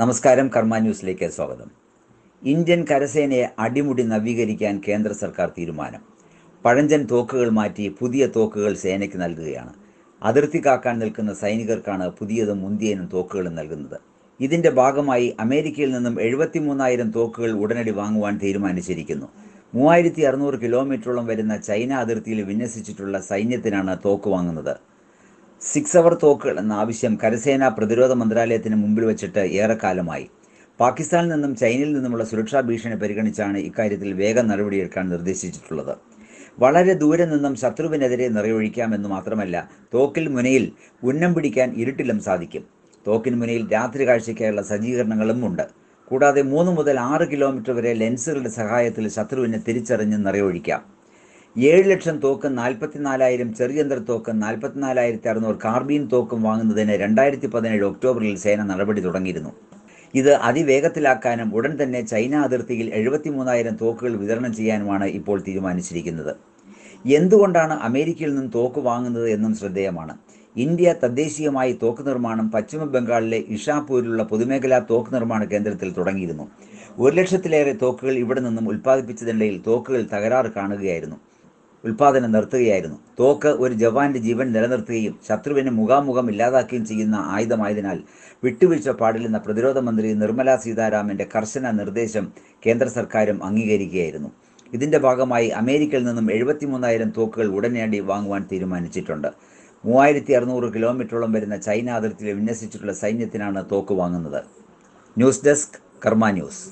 നമസ്കാരം കർമ്മ ന്യൂസിലേക്ക് സ്വാഗതം. ഇന്ത്യൻ കരസേനയെ അടിമുടി നവീകരിക്കാൻ കേന്ദ്ര സർക്കാർ തീരുമാനം. പഴഞ്ചൻ തോക്കുകൾ മാറ്റി പുതിയ തോക്കുകൾ സേനയ്ക്ക് നൽകുകയാണ്. അതിർത്തി കാക്കാൻ നിൽക്കുന്ന സൈനികർക്കാണ് പുതിയതും മുന്തിയനും തോക്കുകളും നൽകുന്നത്. ഇതിന്റെ ഭാഗമായി അമേരിക്കയിൽ നിന്നും എഴുപത്തി മൂന്നായിരം തോക്കുകൾ ഉടനടി വാങ്ങുവാൻ തീരുമാനിച്ചിരിക്കുന്നു. മൂവായിരത്തി അറുന്നൂറ് കിലോമീറ്ററോളം വരുന്ന ചൈന അതിർത്തിയിൽ വിന്യസിച്ചിട്ടുള്ള സൈന്യത്തിനാണ് തോക്ക് വാങ്ങുന്നത്. സിക്സ് അവർ തോക്കുകൾ എന്ന ആവശ്യം കരസേനാ പ്രതിരോധ മന്ത്രാലയത്തിന് മുമ്പിൽ വെച്ചിട്ട് ഏറെക്കാലമായി. പാകിസ്ഥാനിൽ നിന്നും ചൈനയിൽ നിന്നുമുള്ള സുരക്ഷാ ഭീഷണി പരിഗണിച്ചാണ് ഇക്കാര്യത്തിൽ വേഗം നടപടിയെടുക്കാൻ നിർദ്ദേശിച്ചിട്ടുള്ളത്. വളരെ ദൂരെ നിന്നും ശത്രുവിനെതിരെ നിറയൊഴിക്കാമെന്ന് മാത്രമല്ല തോക്കിൽ മുനയിൽ ഉന്നം പിടിക്കാൻ ഇരുട്ടിലും സാധിക്കും. തോക്കിൻ മുനയിൽ രാത്രി കാഴ്ചയ്ക്കായുള്ള സജ്ജീകരണങ്ങളും ഉണ്ട്. കൂടാതെ മൂന്ന് മുതൽ ആറ് കിലോമീറ്റർ വരെ ലെൻസുകളുടെ സഹായത്തിൽ ശത്രുവിനെ തിരിച്ചറിഞ്ഞ് നിറയൊഴിക്കാം. ഏഴ് ലക്ഷം തോക്കും നാൽപ്പത്തിനാലായിരം ചെറുയന്ത്ര തോക്കും നാൽപ്പത്തിനാലായിരത്തി അറുന്നൂറ് കാർബീൻ തോക്കും വാങ്ങുന്നതിന് രണ്ടായിരത്തി പതിനേഴ് ഒക്ടോബറിൽ സേന നടപടി തുടങ്ങിയിരുന്നു. ഇത് അതിവേഗത്തിലാക്കാനും ഉടൻ തന്നെ ചൈന അതിർത്തിയിൽ എഴുപത്തിമൂന്നായിരം തോക്കുകൾ വിതരണം ചെയ്യാനുമാണ് ഇപ്പോൾ തീരുമാനിച്ചിരിക്കുന്നത്. എന്തുകൊണ്ടാണ് അമേരിക്കയിൽ നിന്നും തോക്ക് വാങ്ങുന്നത് എന്നും ശ്രദ്ധേയമാണ്. ഇന്ത്യ തദ്ദേശീയമായി തോക്ക് നിർമ്മാണം പശ്ചിമ ബംഗാളിലെ ഇഷാപൂരിലുള്ള പൊതുമേഖലാ തോക്ക് നിർമ്മാണ കേന്ദ്രത്തിൽ തുടങ്ങിയിരുന്നു. ഒരു ലക്ഷത്തിലേറെ തോക്കുകൾ ഇവിടെ നിന്നും ഉൽപ്പാദിപ്പിച്ചതിനിടയിൽ തോക്കുകൾ തകരാറ് കാണുകയായിരുന്നു. ഉൽപാദനം നിർത്തുകയായിരുന്നു. തോക്ക് ഒരു ജവാന്റെ ജീവൻ നിലനിർത്തുകയും ശത്രുവിനെ മുഖാമുഖം ഇല്ലാതാക്കുകയും ചെയ്യുന്ന ആയുധമായതിനാൽ വിട്ടുവീഴ്ച പാടില്ലെന്ന പ്രതിരോധ മന്ത്രി നിർമ്മല സീതാരാമന്റെ കർശന നിർദ്ദേശം കേന്ദ്ര സർക്കാരും അംഗീകരിക്കുകയായിരുന്നു. ഇതിന്റെ ഭാഗമായി അമേരിക്കയിൽ നിന്നും എഴുപത്തിമൂന്നായിരം തോക്കുകൾ ഉടനടി വാങ്ങുവാൻ തീരുമാനിച്ചിട്ടുണ്ട്. മൂവായിരത്തി അറുന്നൂറ് കിലോമീറ്ററോളം വരുന്ന ചൈന അതിർത്തിയിൽ വിന്യസിച്ചിട്ടുള്ള സൈന്യത്തിനാണ് തോക്ക് വാങ്ങുന്നത്. News desk Karma news.